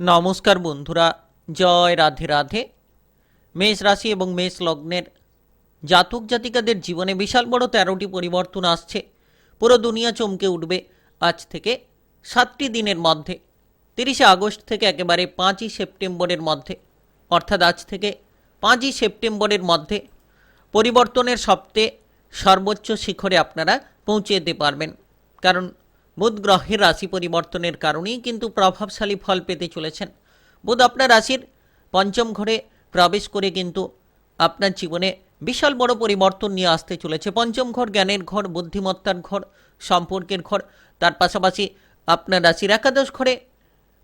নমস্কার বন্ধুরা, জয় রাধে রাধে। মেষ রাশি এবং মেষ লগ্নের জাতক জাতিকাদের জীবনে বিশাল বড় তেরোটি পরিবর্তন আসছে। পুরো দুনিয়া চমকে উঠবে আজ থেকে সাতটি দিনের মধ্যে, তিরিশে আগস্ট থেকে একেবারে পাঁচই সেপ্টেম্বরের মধ্যে। অর্থাৎ আজ থেকে পাঁচই সেপ্টেম্বরের মধ্যে পরিবর্তনের সপ্তাহে সর্বোচ্চ শিখরে আপনারা পৌঁছে যেতে পারবেন। কারণ বুধ গ্রহের রাশি পরিবর্তনের কারণেই কিন্তু প্রভাবশালী ফল পেতে চলেছেন। বুধ আপনার রাশির পঞ্চম ঘরে প্রবেশ করে কিন্তু আপনার জীবনে বিশাল বড় পরিবর্তন নিয়ে আসতে চলেছে। পঞ্চম ঘর জ্ঞানের ঘর, বুদ্ধিমত্তার ঘর, সম্পর্কের ঘর। তার পাশাপাশি আপনার রাশির একাদশ ঘরে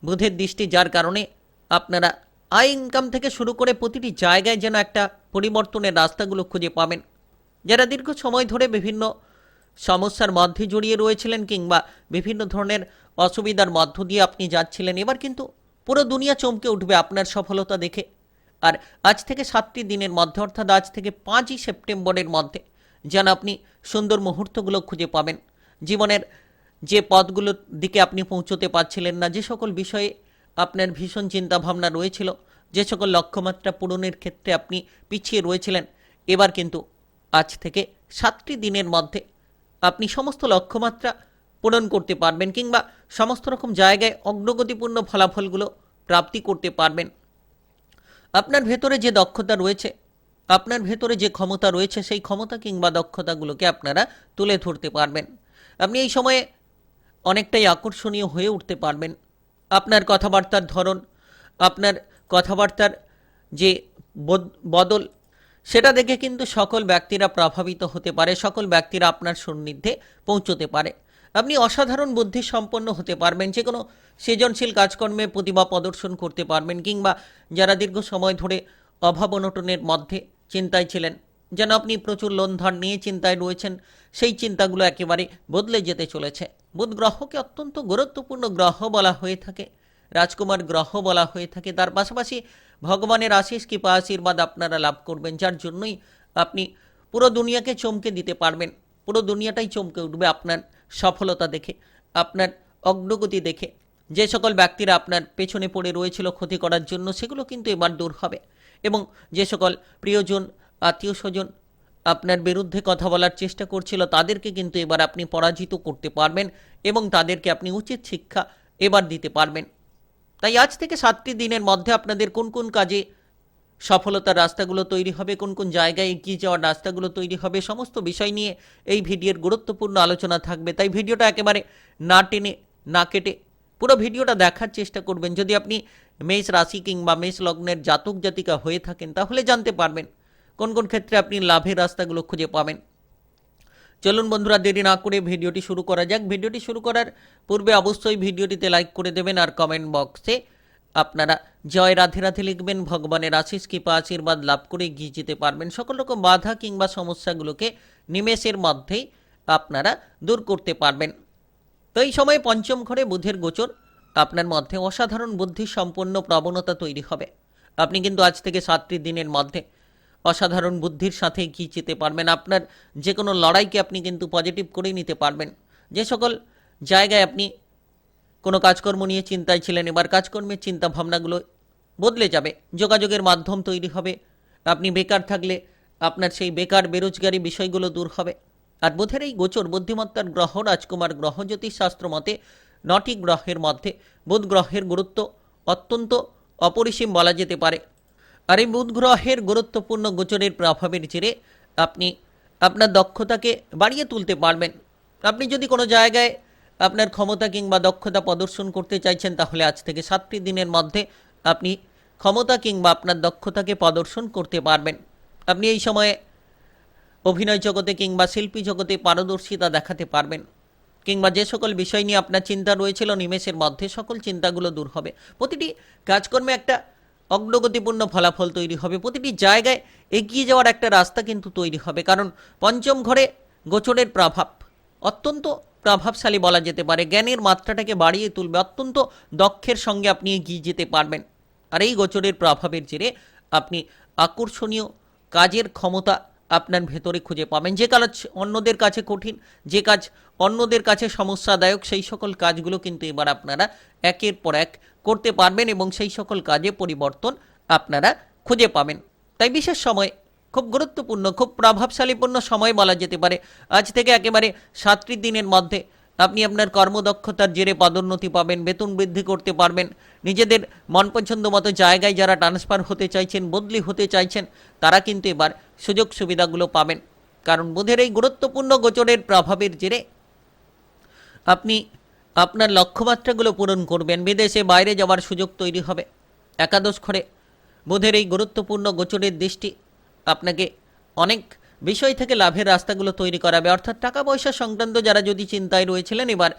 বুধের দৃষ্টি, যার কারণে আপনারা আয় ইনকাম থেকে শুরু করে প্রতিটি জায়গায় যেন একটা পরিবর্তনের রাস্তাগুলো খুঁজে পাবেন। যারা দীর্ঘ সময় ধরে বিভিন্ন সমস্যার মধ্যে জড়িয়ে রয়েছিলেন কিংবা বিভিন্ন ধরনের অসুবিধার মধ্য দিয়ে আপনি যাচ্ছিলেন, এবার কিন্তু পুরো দুনিয়া চমকে উঠবে আপনার সফলতা দেখে। আর আজ থেকে সাতটি দিনের মধ্যে, অর্থাৎ আজ থেকে পাঁচই সেপ্টেম্বরের মধ্যে, যেন আপনি সুন্দর মুহূর্তগুলো খুঁজে পাবেন। জীবনের যে পথগুলোর দিকে আপনি পৌঁছতে পারছিলেন না, যে সকল বিষয়ে আপনার ভীষণ চিন্তাভাবনা রয়েছিল, যে সকল লক্ষ্যমাত্রা পূরণের ক্ষেত্রে আপনি পিছিয়ে রয়েছিলেন, এবার কিন্তু আজ থেকে সাতটি দিনের মধ্যে আপনি সমস্ত লক্ষ্যমাত্রা পূরণ করতে পারবেন কিংবা সমস্ত রকম জায়গায় অগ্রগতিপূর্ণ ফলাফলগুলো প্রাপ্তি করতে পারবেন। আপনার ভেতরে যে দক্ষতা রয়েছে, আপনার ভেতরে যে ক্ষমতা রয়েছে, সেই ক্ষমতা কিংবা দক্ষতাগুলোকে আপনারা তুলে ধরতে পারবেন। আপনি এই সময়ে অনেকটাই আকর্ষণীয় হয়ে উঠতে পারবেন। আপনার কথাবার্তার ধরন, আপনার কথাবার্তার যে বদ- বদল সেটা দেখে কিন্তু সকল ব্যক্তিরা প্রভাবিত হতে পারে, সকল ব্যক্তিরা আপনার সান্নিধ্যে পৌঁছতে পারে। আপনি অসাধারণ বুদ্ধি সম্পন্ন হতে পারবেন, যে কোনো সৃজনশীল কাজকর্মে প্রতিভা প্রদর্শন করতে পারবেন, কিংবা যারা দীর্ঘ সময় ধরে অভাব অনটনের মধ্যে চিন্তায় ছিলেন, যেন আপনি প্রচুর লোন ধার নিয়ে চিন্তায় রয়েছেন, সেই চিন্তাগুলো একেবারে বদলে যেতে চলেছে। বুধ গ্রহকে অত্যন্ত গুরুত্বপূর্ণ গ্রহ বলা হয়ে থাকে, রাজকুমার গ্রহ বলা হয়ে থাকে, তার পাশাপাশি ভগবানের আশিস কৃপা, আশীর্বাদ আপনারা লাভ করবেন, যার জন্যই আপনি পুরো দুনিয়াকে চমকে দিতে পারবেন। পুরো দুনিয়াটাই চমকে উঠবে আপনার সফলতা দেখে, আপনার অগ্রগতি দেখে। যে সকল ব্যক্তিরা আপনার পেছনে পড়ে রয়েছিল ক্ষতি করার জন্য, সেগুলো কিন্তু এবার দূর হবে। এবং যে সকল প্রিয়জন, আত্মীয় স্বজন আপনার বিরুদ্ধে কথা বলার চেষ্টা করছিল, তাদেরকে কিন্তু এবার আপনি পরাজিত করতে পারবেন এবং তাদেরকে আপনি উচিত শিক্ষা এবার দিতে পারবেন। তাই আজ থেকে সাতটি দিনের মধ্যে আপনাদের কোন কোন কাজে সফলতার রাস্তাগুলো তৈরি হবে, কোন কোন জায়গায় এগিয়ে যাওয়ার রাস্তাগুলো তৈরি হবে, সমস্ত বিষয় নিয়ে এই ভিডিওর গুরুত্বপূর্ণ আলোচনা থাকবে। তাই ভিডিওটা একেবারে না টেনে, না কেটে পুরো ভিডিওটা দেখার চেষ্টা করবেন। যদি আপনি মেষ রাশি কিংবা মেষ লগ্নের জাতক জাতিকা হয়ে থাকেন, তাহলে জানতে পারবেন কোন কোন ক্ষেত্রে আপনি লাভের রাস্তাগুলো খুঁজে পাবেন। চলুন বন্ধুরা, দেরি না করে ভিডিওটি শুরু করা যাক। ভিডিওটি শুরু করার পূর্বে অবশ্যই ভিডিওটিতে লাইক করে দেবেন আর কমেন্ট বক্সে আপনারা জয় রাধে রাধে লিখবেন, ভগবানের আশিস কৃপা, আশীর্বাদ লাভ করে এগিয়ে যেতে পারবেন। সকল রকম বাধা কিংবা সমস্যাগুলোকে নিমেষের মধ্যেই আপনারা দূর করতে পারবেন। তো এই সময় পঞ্চম ঘরে বুধের গোচর। আপনার মধ্যে অসাধারণ বুদ্ধি সম্পন্ন প্রবণতা তৈরি হবে। আপনি কিন্তু আজ থেকে সাতটি দিনের মধ্যে অসাধারণ বুদ্ধির সাথে যেতে পারবেন আপনার? যে কোনো লড়াইকে আপনি কিন্তু পজিটিভ করে নিতে পারবেন। যে সকল জায়গায় আপনি কোনো কাজকর্ম নিয়ে চিন্তায় ছিলেন, এবার কাজকর্মের চিন্তা ভাবনাগুলো বদলে যাবে। যোগাযোগের মাধ্যম তৈরি হবে। আপনি বেকার থাকলে আপনার সেই বেকার বেরোজগারি বিষয়গুলো দূর হবে। আর বুধের এই গোচর বুদ্ধিমত্তার গ্রহ, রাজকুমার গ্রহ জ্যোতিষশাস্ত্র মতে নটি গ্রহের মধ্যে বুধ গ্রহের গুরুত্ব অত্যন্ত অপরিসীম বলা যেতে পারে। আর এই বুধ গ্রহের গুরুত্বপূর্ণ গোচরের প্রভাবের জেরে আপনি আপনার দক্ষতাকে বাড়িয়ে তুলতে পারবেন। আপনি যদি কোনো জায়গায় আপনার ক্ষমতা কিংবা দক্ষতা প্রদর্শন করতে চাইছেন, তাহলে আজ থেকে সাতটি দিনের মধ্যে আপনি ক্ষমতা কিংবা আপনার দক্ষতাকে প্রদর্শন করতে পারবেন। আপনি এই সময়ে অভিনয় জগতে কিংবা শিল্পী জগতে পারদর্শিতা দেখাতে পারবেন। কিংবা যে সকল বিষয় নিয়ে আপনার চিন্তা রয়েছিল, নিমেষের মধ্যে সকল চিন্তাগুলো দূর হবে। প্রতিটি কাজকর্মে একটা অগ্রগতিপূর্ণ ফলাফল তৈরি হবে। প্রতিটি জায়গায় এগিয়ে যাওয়ার একটা রাস্তা কিন্তু তৈরি হবে। কারণ পঞ্চম ঘরে গোচরের প্রভাব। অত্যন্ত প্রভাবশালী বলা যেতে পারে। জ্ঞানের মাত্রাটাকে বাড়িয়ে তুলবে। অত্যন্ত দক্ষের সঙ্গে আপনি এগিয়ে যেতে পারবেন। আর এই গোচরের প্রভাবের জেরে আপনি আকর্ষণীয় কাজের ক্ষমতা আপনার ভেতরে খুঁজে পাবেন। যে কাজ অন্যদের কাছে কঠিন, যে কাজ অন্যদের কাছে সমস্যাদায়ক, সেই সকল কাজগুলো কিন্তু এবার আপনারা একের পর এক করতে পারবেন এবং সেই সকল কাজে পরিবর্তন আপনারা খুঁজে পাবেন। তাই বিশেষ সময়, খুব গুরুত্বপূর্ণ, খুব প্রভাবশালীপূর্ণ সময় বলা যেতে পারে। আজ থেকে একেবারে সাতটি দিনের মধ্যে আপনি আপনার কর্মদক্ষতার জেরে পদোন্নতি পাবেন, বেতন বৃদ্ধি করতে পারবেন। নিজেদের মন পছন্দ মতো জায়গায় যারা ট্রান্সফার হতে চাইছেন, বদলি হতে চাইছেন, তারা কিন্তু এবার সুযোগ সুবিধাগুলো পাবেন। কারণ বুধের এই গুরুত্বপূর্ণ গোচরের প্রভাবের জেরে আপনি আপনার লক্ষ্যমাত্রাগুলো পূরণ করবেন, বিদেশে বাইরে যাওয়ার সুযোগ তৈরি হবে। একাদশ ঘরে বুধের এই গুরুত্বপূর্ণ গোচরের দৃষ্টি আপনাকে অনেক বিষয় থেকে লাভের রাস্তাগুলো তৈরি করাবে। অর্থাৎ টাকা পয়সা সংক্রান্ত যারা যদি চিন্তায় রয়েছিলেন, এবার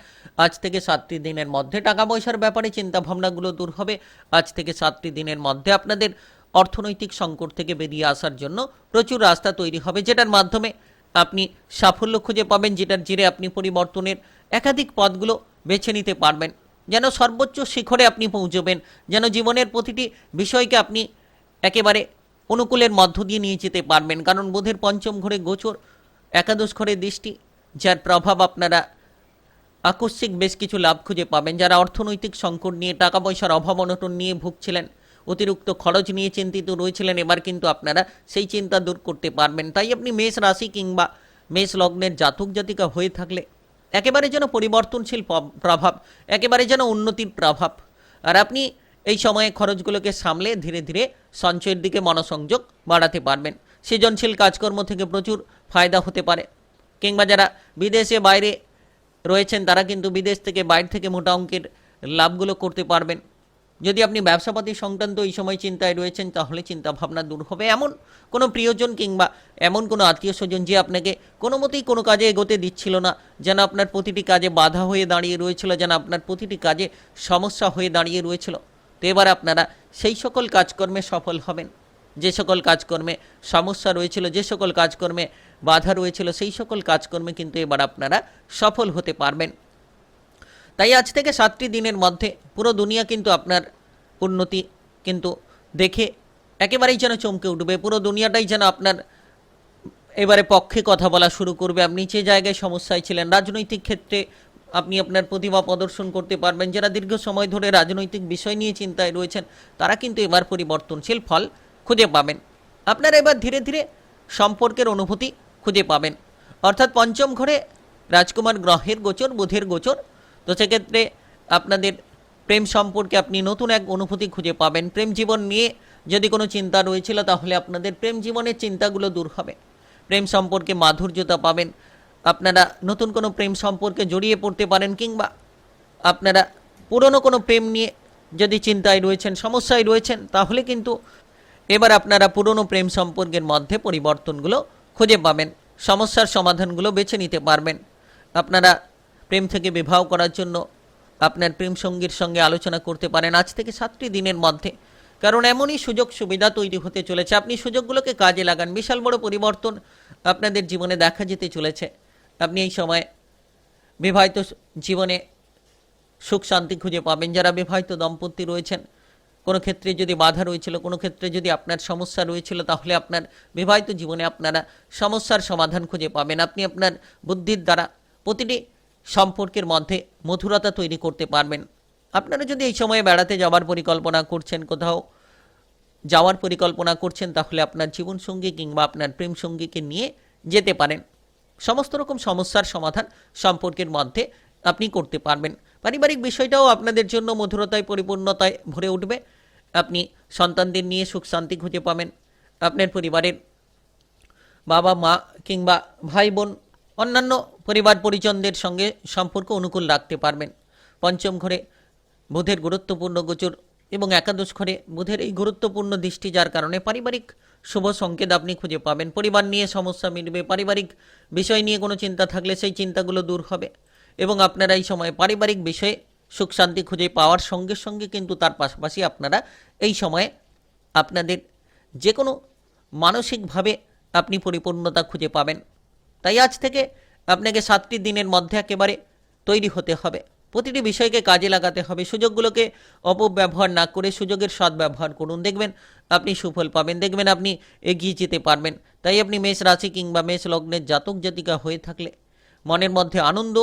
আজ থেকে সাতটি দিনের মধ্যে টাকা পয়সার ব্যাপারে চিন্তা ভাবনাগুলো দূর হবে। আজ থেকে সাতটি দিনের মধ্যে আপনাদের অর্থনৈতিক সংকট থেকে বেরিয়ে আসার জন্য প্রচুর রাস্তা তৈরি হবে, যেটার মাধ্যমে আপনি সাফল্য খুঁজে পাবেন, যেটার জেরে আপনি পরিবর্তনের একাধিক পথগুলো বেছে নিতে পারবেন। যেন সর্বোচ্চ শিখরে আপনি পৌঁছবেন, যেন জীবনের প্রতিটি বিষয়কে আপনি একেবারে অনুকূলের মধ্য দিয়ে নিয়ে যেতে পারবেন। কারণ বোধের পঞ্চম ঘরে গোচর, একাদশ ঘরে দৃষ্টি, যার প্রভাব আপনারা আকস্মিক বেশ কিছু লাভ খুঁজে পাবেন। যারা অর্থনৈতিক সংকট নিয়ে টাকা পয়সার অভাব অনটন নিয়ে ভুগছিলেন, অতিরিক্ত খরচ নিয়ে চিন্তিত রয়েছিলেন, এবার কিন্তু আপনারা সেই চিন্তা দূর করতে পারবেন। তাই আপনি মেষ রাশি কিংবা মেষ লগ্নের জাতক জাতিকা হয়ে থাকলে একেবারে যেন পরিবর্তনশীল প্রভাব, একেবারে যেন উন্নতির প্রভাব। আর আপনি এই সময়ে খরচগুলোকে সামলে ধীরে ধীরে সঞ্চয়ের দিকে মনোসংযোগ বাড়াতে পারবেন। সৃজনশীল কাজকর্ম থেকে প্রচুর ফায়দা হতে পারে। কিংবা যারা বিদেশে বাইরে রয়েছেন, তারা কিন্তু বিদেশ থেকে বাইরে থেকে মোটা অঙ্কের লাভগুলো করতে পারবেন। যদি আপনি ব্যবসাপাতি সংক্রান্ত এই সময় চিন্তায় রয়েছেন, তাহলে চিন্তা ভাবনা দূর হবে। এমন কোনো প্রিয়জন কিংবা এমন কোনো আত্মীয় স্বজন যে আপনাকে কোনো মতেই কোনো কাজে এগোতে দিচ্ছিল না, যেন আপনার প্রতিটি কাজে বাধা হয়ে দাঁড়িয়ে রয়েছিল, যেন আপনার প্রতিটি কাজে সমস্যা হয়ে দাঁড়িয়ে রয়েছিল। তো এবার আপনারা সেই সকল কাজকর্মে সফল হবেন। যে সকল কাজকর্মে সমস্যা রয়েছিল, যে সকল কাজকর্মে বাধা রয়েছিল, সেই সকল কাজকর্মে কিন্তু এবার আপনারা সফল হতে পারবেন। তাই আজ থেকে সাতটি দিনের মধ্যে পুরো দুনিয়া কিন্তু আপনার উন্নতি কিন্তু দেখে একেবারেই যেন চমকে উঠবে। পুরো দুনিয়াটাই যেন আপনার এবারে পক্ষে কথা বলা শুরু করবে। আপনি যে জায়গায় সমস্যায় ছিলেন, রাজনৈতিক ক্ষেত্রে আপনি আপনার প্রতিভা প্রদর্শন করতে পারবেন। যারা দীর্ঘ সময় ধরে রাজনৈতিক বিষয় নিয়ে চিন্তায় রয়েছেন, তারা কিন্তু এবার পরিবর্তনশীল ফল খুঁজে পাবেন। আপনারা এবার ধীরে ধীরে সম্পর্কের অনুভূতি খুঁজে পাবেন। অর্থাৎ পঞ্চম ঘরে রাজকুমার গ্রহের গোচর, বুধের গোচর। তো সেক্ষেত্রে আপনাদের প্রেম সম্পর্কে আপনি নতুন এক অনুভূতি খুঁজে পাবেন। প্রেম জীবন নিয়ে যদি কোনো চিন্তা রয়েছিল, তাহলে আপনাদের প্রেম জীবনের চিন্তাগুলো দূর হবে। প্রেম সম্পর্কে মাধুর্যতা পাবেন। আপনারা নতুন কোনো প্রেম সম্পর্কে জড়িয়ে পড়তে পারেন কিংবা আপনারা পুরনো কোনো প্রেম নিয়ে যদি চিন্তায় রয়েছেন, সমস্যায় রয়েছেন, তাহলে কিন্তু এবার আপনারা পুরনো প্রেম সম্পর্কের মধ্যে পরিবর্তনগুলো খুঁজে পাবেন, সমস্যার সমাধানগুলো বেছে নিতে পারবেন। আপনারা প্রেম থেকে বিবাহ করার জন্য আপনার প্রেম সঙ্গীর সঙ্গে আলোচনা করতে পারেন আজ থেকে সাতটি দিনের মধ্যে। কারণ এমনই সুযোগ সুবিধা তৈরি হতে চলেছে। আপনি সুযোগগুলোকে কাজে লাগান। বিশাল বড় পরিবর্তন আপনাদের জীবনে দেখা যেতে চলেছে। আপনি এই সময় বিবাহিত জীবনে সুখ শান্তি খুঁজে পাবেন। যারা বিবাহিত দম্পতি রয়েছেন, কোনো ক্ষেত্রে যদি বাধা রয়েছিল, কোনো ক্ষেত্রে যদি আপনার সমস্যা রয়েছিল, তাহলে আপনার বিবাহিত জীবনে আপনারা সমস্যার সমাধান খুঁজে পাবেন। আপনি আপনার বুদ্ধির দ্বারা প্রতিটি সম্পর্কের মধ্যে মধুরতা তৈরি করতে পারবেন। আপনারা যদি এই সময়ে বেড়াতে যাওয়ার পরিকল্পনা করছেন, কোথাও যাওয়ার পরিকল্পনা করছেন, তাহলে আপনার জীবনসঙ্গী কিংবা আপনার প্রেমসঙ্গীকে নিয়ে যেতে পারেন। সমস্ত রকম সমস্যার সমাধান সম্পর্কের মধ্যে আপনি করতে পারবেন। পারিবারিক বিষয়টাও আপনাদের জন্য মধুরতায়, পরিপূর্ণতায় ভরে উঠবে। আপনি সন্তানদের নিয়ে সুখ শান্তি খুঁজে পাবেন। আপনার পরিবারের বাবা, মা কিংবা ভাই, বোন, অন্যান্য পরিবার পরিজনদের সঙ্গে সম্পর্ক অনুকূল রাখতে পারবেন। পঞ্চম ঘরে বুধের গুরুত্বপূর্ণ গোচর এবং একাদশ ঘরে বুধের এই গুরুত্বপূর্ণ দৃষ্টি যার কারণে পারিবারিক শুভ সংকেত আপনি খুঁজে পাবেন। পরিবার নিয়ে সমস্যা মিটবে, পারিবারিক বিষয় নিয়ে কোনো চিন্তা থাকলে সেই চিন্তাগুলো দূর হবে এবং আপনারা এই সময় পারিবারিক বিষয়ে সুখ শান্তি খুঁজে পাওয়ার সঙ্গে সঙ্গে কিন্তু তার পাশাপাশি আপনারা এই সময়ে আপনাদের যে কোনো মানসিকভাবে আপনি পরিপূর্ণতা খুঁজে পাবেন। তাই আজ থেকে আপনাকে সাতটি দিনের মধ্যে একেবারে তৈরি হতে হবে। প্রতিটি বিষয়কে কাজে লাগাতে হবে। সুযোগগুলোকে অপব্যবহার না করে সুযোগের সদ্ব্যবহার করুন। দেখবেন আপনি সুফল পাবেন, দেখবেন আপনি এগিয়ে যেতে পারবেন। তাই আপনি মেষ রাশি কিংবা মেষ লগ্নের জাতক জাতিকা হয়ে থাকলে মনের মধ্যে আনন্দ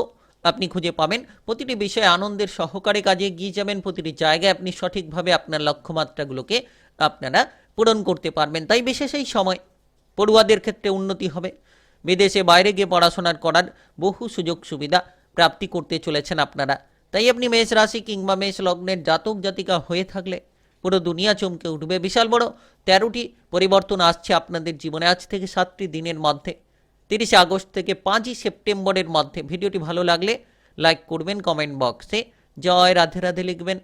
আপনি খুঁজে পাবেন। প্রতিটি বিষয়ে আনন্দের সহকারে কাজে এগিয়ে যাবেন। প্রতিটি জায়গায় আপনি সঠিকভাবে আপনার লক্ষ্যমাত্রাগুলোকে আপনারা পূরণ করতে পারবেন। তাই বিশেষ এই সময় পড়ুয়াদের ক্ষেত্রে উন্নতি হবে। বিদেশে বাইরে গিয়ে পড়াশোনার করার বহু সুযোগ সুবিধা প্রাপ্তি করতে চলেছেন আপনারা। তাই আপনি মেষ রাশি কিংবা মেষ লগ্নের জাতক জাতিকা হয়ে থাকলে পুরো দুনিয়া চমকে উঠবে। বিশাল বড় তেরোটি পরিবর্তন আসছে আপনাদের জীবনে আজ থেকে সাতটি দিনের মধ্যে। তিরিশে আগস্ট থেকে পাঁচই সেপ্টেম্বরের মধ্যে। ভিডিওটি ভালো লাগলে লাইক করবেন, কমেন্ট বক্সে জয় রাধে রাধে লিখবেন।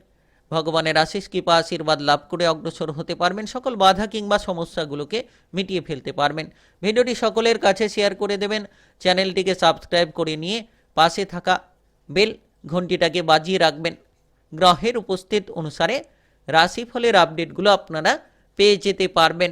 ভগবানের আশিস, কৃপা, আশীর্বাদ লাভ করে অগ্রসর হতে পারবেন। সকল বাধা কিংবা সমস্যাগুলোকে মিটিয়ে ফেলতে পারবেন। ভিডিওটি সকলের কাছে শেয়ার করে দেবেন। চ্যানেলটিকে সাবস্ক্রাইব করে নিয়ে পাশে থাকা বেল ঘন্টিটাকে বাজিয়ে রাখবেন। গ্রহের উপস্থিত অনুসারে রাশিফলের আপডেটগুলো আপনারা পেয়ে যেতে পারবেন।